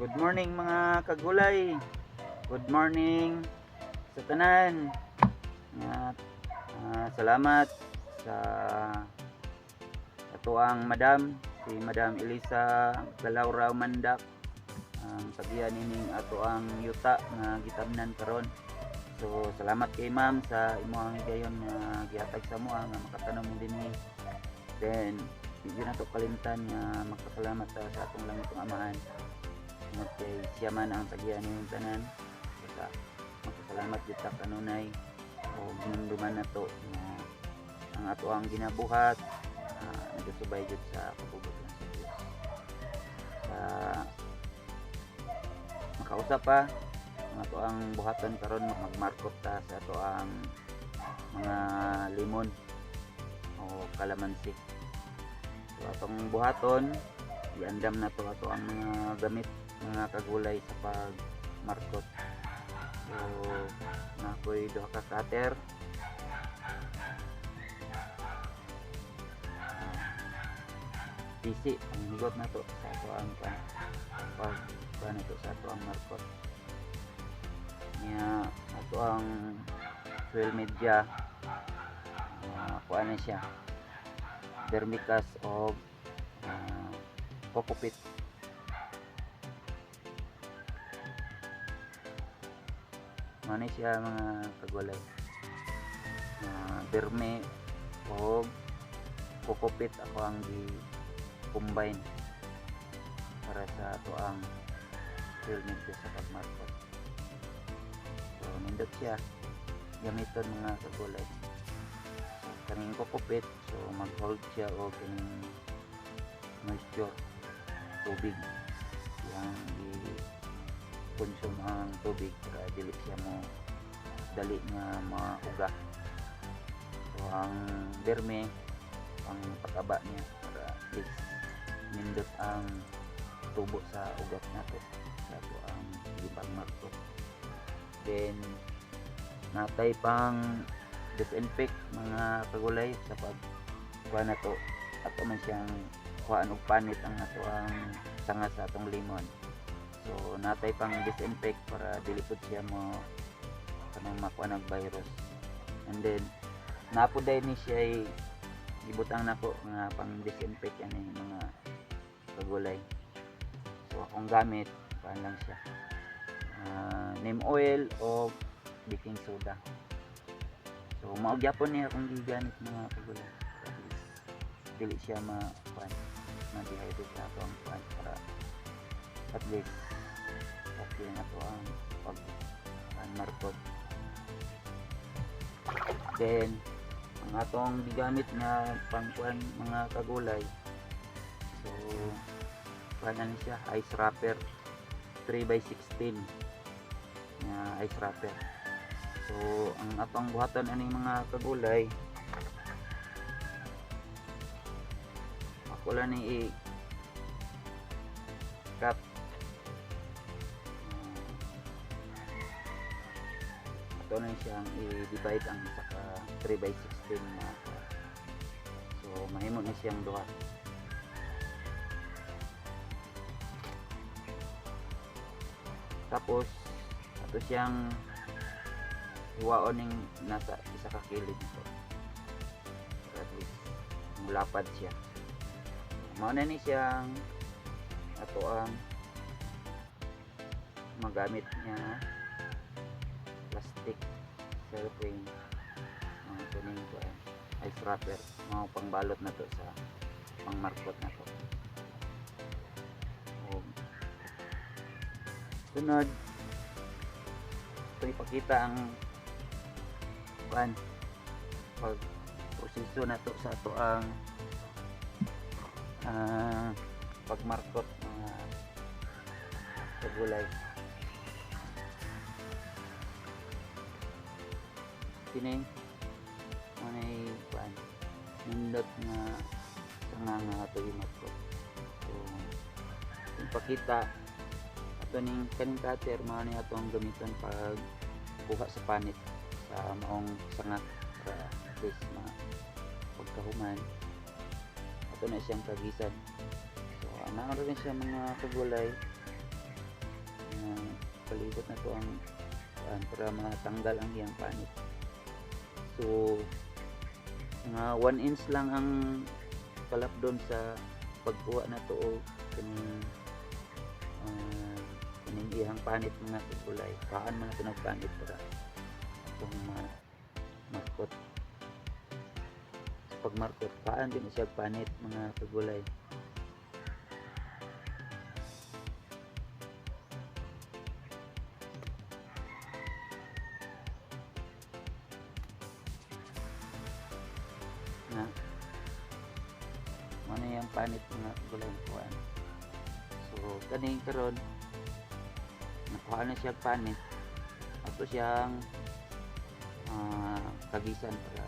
Good morning mga kagulay. Good morning sa tanan. At ah, salamat sa atuang madam si Madam Elisa Galaura Mandak ang sabihan nining ato ang yuta nga gitamnan karon. So salamat kay ma'am sa imong higayon nga gihatag sa mo nga makatanom mo dinhi. Then hindi na to kalimtan nga magpasalamat ta sa atong langit nga amahan. Tungod kay siya man ang tagian ng tanan. Basta magpasalamat kita kanunay o ginunduman na to nga ang ato ang ginabuhat uh, nagasubay jud sa kapubot lang sa Dios. Sa makausap pa ang ato ang buhaton karon magmarkot ta sa ato ang mga limon o kalamansi. So atong buhaton iandam na to ato ang mga gamit mga kagulay sa pagmarkot. So na ko'y duha ka cutter. PC ang higot na to sa ato ang pag pan na to sa ato ang markot. Niya ato ang fuel media uh, kuha na siya vermicast o uh, kokopit Mani siya mga kagulay. Uh, berme o kokopit ako ang gi combine para sa ato ang filming sa pagmarkot. So, nindot siya. Gamiton mga kagulay. So, kaning kokopit, so mag-hold siya o kaning moisture tubig. Yang i consume ang tubig para dili siya mo dali nga mauga. So ang berme ang pataba niya para at least nindot ang tubo sa ugat nato sa to ang ibang markot then natay pang disinfect mga kagulay sa pag kuha na to. Ato man siyang kuhaan og panit ang ato ang sanga sa atong limon. So natay pang disinfect para dili pud siya mo kanang makuha ng virus. And then napuday ni siya ay ibutang nako nga pang disinfect yan mga kagulay so akong gamit paan lang siya. Ah, neem oil o baking soda. So maugyapon niya akong gigamit mga kagulay dili siya ma pan ma dehydrate na ito ang pan para at least okay na ito ang pag markot. Then ang atong gigamit nga pangkuan mga kagulay. So kanan siya ice wrapper 3 by 16 nga ice wrapper. So ang atong buhaton ani mga kagulay ako lang ni i cut. Ah, ito na siyang i-divide ang isa ka 3 by 16 na so mahimo na siyang duha. Tapos ato siyang hiwaon ning nasa isa ka kilid nito. Para at least mulapad siya mao na ni siyang ato ang magamit niya plastic cellophane. Mga tuning ko ice wrapper mga pangbalot na to sa pangmarkot na to. O sunod. Ito ipakita ang kuan pag proseso na to sa ato ang ah, pagmarkot mga kagulay kini manay kuan nindot nga nga nga ato imarkot so kung pakita ato ning kaning cutter mao ni ato ang gamiton pag kuha sa panit sa maong sanga para at least ma pagkahuman ato na siyang kagisan. So ana rin siya mga kagulay. Palibot na to ang kuan para matanggal ang iyang panit. So mga 1 inch lang ang palapdon sa pagkuha na to o kaning ah, kaning iyang panit mga kulay paan mga pinagpanit para itong mga markot pag markot paan din siya panit mga kagulay na ano yung panit mga gulay kuan so kaning karon nakuha na siya panit. Ato siyang ah, kagisan para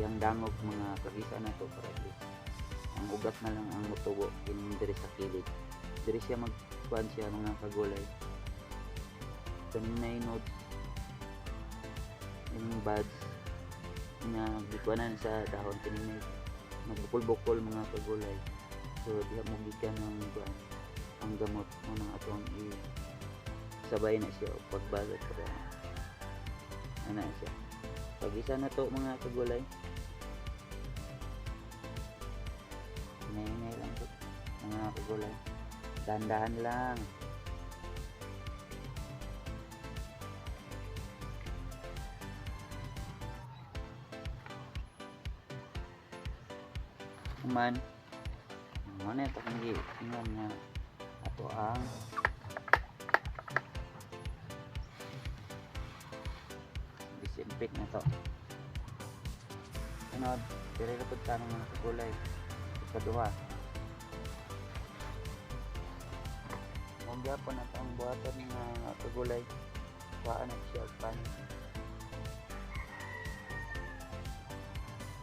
yang dangog mga kagisan na to para ang ugat na lang ang mutubo kining diri sa kilid. Diri siya magkuhan siya mga kagulay. Kaning na nodes yung buds na gikuanan sa dahon kini may nagbukol-bukol mga kagulay. So diha mo gikan ng kuan ang gamot mo nang atong i sabay na siya pagbagat para ana siya. Pag isa na to mga kagulay mga kagulay. Dandahan lang. Man ano na ito kung tingnan nga ato ang disinfect na to ano dire pud tanong mga kagulay. Ikaduha gyapon na ang buhaton nga kagulay paan na siya pan.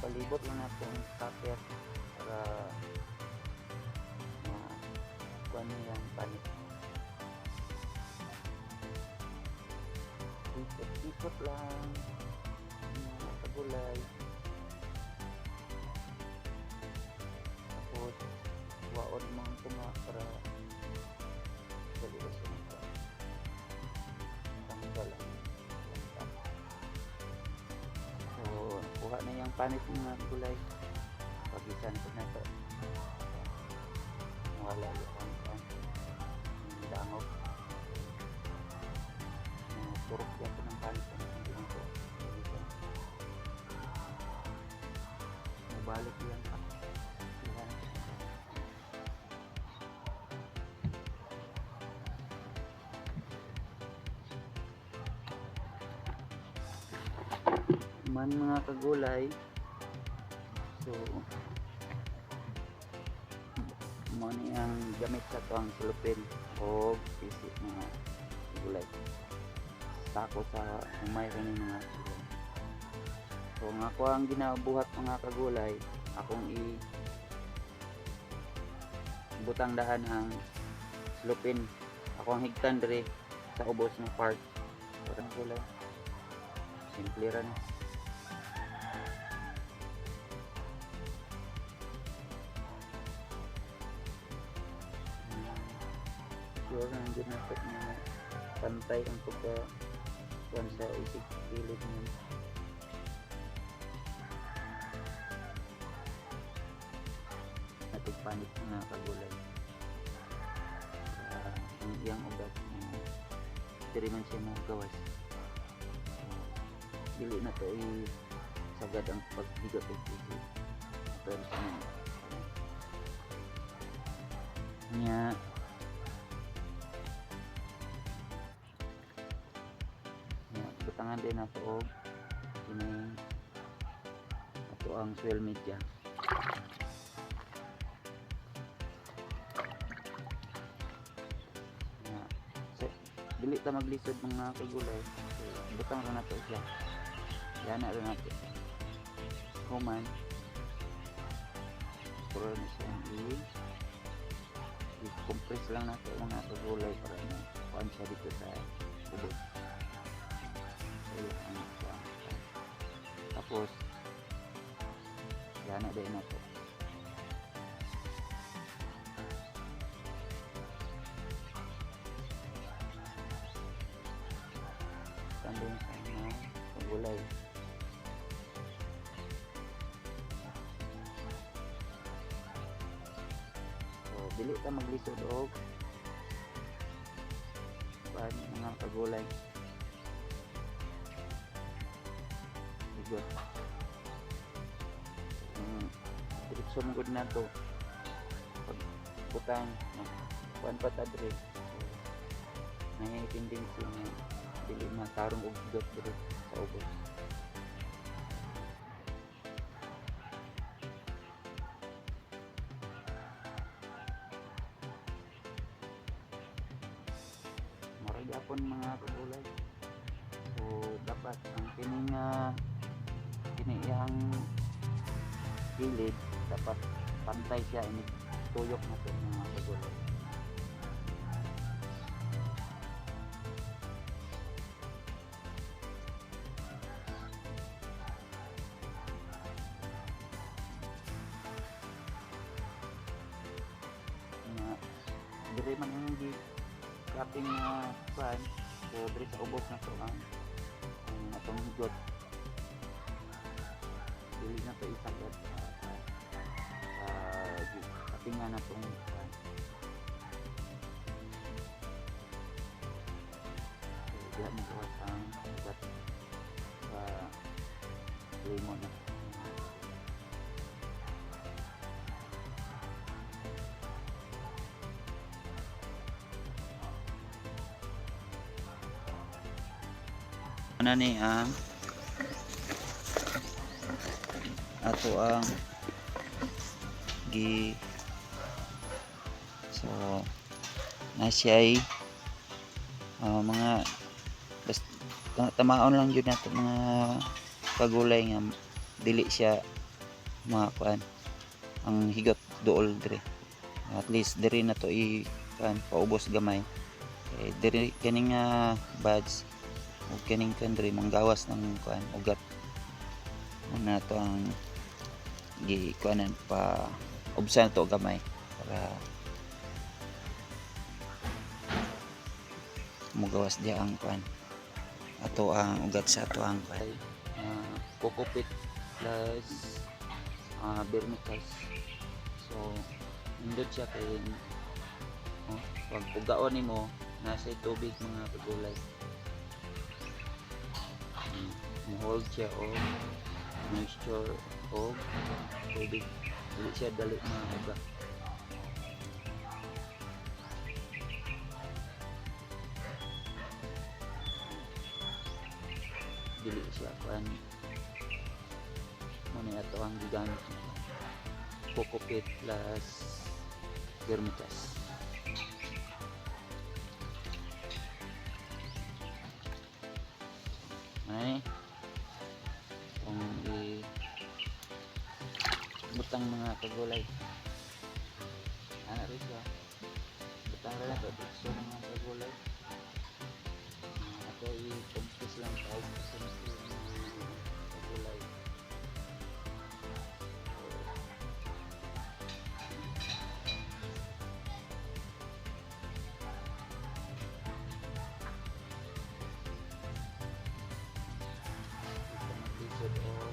Palibot lang natin paper para ma kuan yung panit ikot-ikot lang mga kagulay tapos waon mga tunga para dali ko siya nito tanggal ang lantak so kuha na yung panit ng mga gulay. Pagisan ko na to. Wala yung ang ang ang dangog turok yan ko ng panit. Ang hindi ko pagisan mabalik yan. pa man mga kagulay. So mo ni ang gamit sa to ang sulupin o pisi mga gulay. Tako sa may rin mga gulay so nga ko ang ginabuhat mga kagulay akong i butang dahan ang sulupin ako ang higtan diri sa ubos ng part. Parang gulay. Simple ra na sure na hindi na pag na pantay ang pagka kuwan sa isig kilid niya atong panit nga kagulay uh, ang iyang ugat uh, diri man siya mo gawas so, dili na to i sagad ang pagbigot ng isig pero sa mga butangan din ako. Og kining ato ang soil media nya sa dili ta maglisod mga kagulay. So, butang ra nato siya. Yana ra nato human puro na siya i i-compress lang nato mga kagulay para na kuan siya dito sa ubos tapos gana din ako. Sandong sama ano? gulay. So dili ka maglisod og mga pagulay Good. Um, diretso mo na to. Pag butang, kuan pa ta dire. So, may tendency na dili matarong og got dire sa ubos. Mara gyapon mga kagulay. So dapat ang kining uh, kini iyang gilid dapat pantay siya ini tuyok na to mga kagulay. nga dire man ang gi kaping nga pan so dire sa ubos na to ang ang atong higot dili na to isagat sa sa sa gi- kaping nga na tong so diha mo gawas ang ugat sa lemon na. Ano ni ang ato ang gi so na siya ay ah, mga bas, ta- tamaon lang yun nato mga kagulay nga dili siya mga kuan ang higot dool dire. At least dire na to i kuan paubos gamay. Eh, dire kaning nga buds o kining country manggawas ng kuan ugat. Na to ang gi kuanan pa ubsan to gamay para mugawas dia ang kuan ato ang ugat sa ato ang kuan. Uh, kokopit plus uh, vermicas so indot siya kay oh, pag pugaon nimo nasa tubig mga kagulay hold siya o moisture o tubig. Dili siya dali mga dili siya kuan mo ni ato ang gigamit kokopit plus vermicas butang mga kagulay. Ano rin siya. Butang rin ito. Dito mga kagulay. Ako i-compose lang tawag sa mga kagulay. o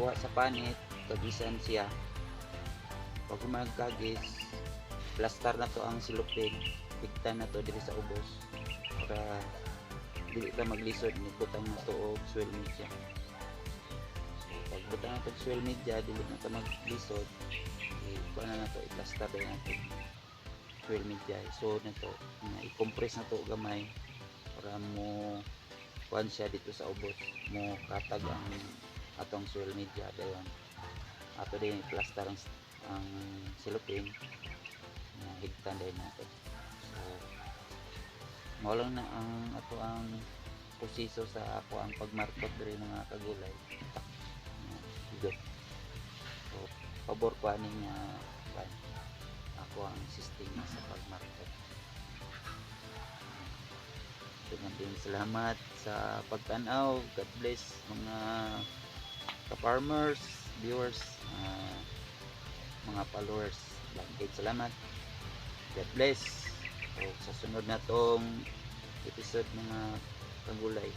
kuha sa panit kagisan siya. Pag magkagis. Plaster na to ang silupin pigtan na to diri sa ubos. Para dili ka maglisod ni butang na to og swell media. So pag butang na to swell media dili na ka maglisod. Eh, kuha na na to i-plaster din natin swell media so na to. Na i-compress na to gamay. Para mo kuhan siya dito sa ubos. Mo katag ang atong swell media dayon ato din i-plaster ang ang silupin. Na higtan din natin. So mao lang na ang ato ang proseso sa ako ang pagmarkot diri mga kagulay. Higot so pabor ko ani nga ako ang sistema sa pagmarket Dengan din salamat sa pagtanaw. God bless mga ka-farmers, viewers, ah, mga followers. Langkid salamat. God bless. So, sa sunod na tong episode mga kagulay.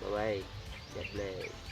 Bye-bye. God bless.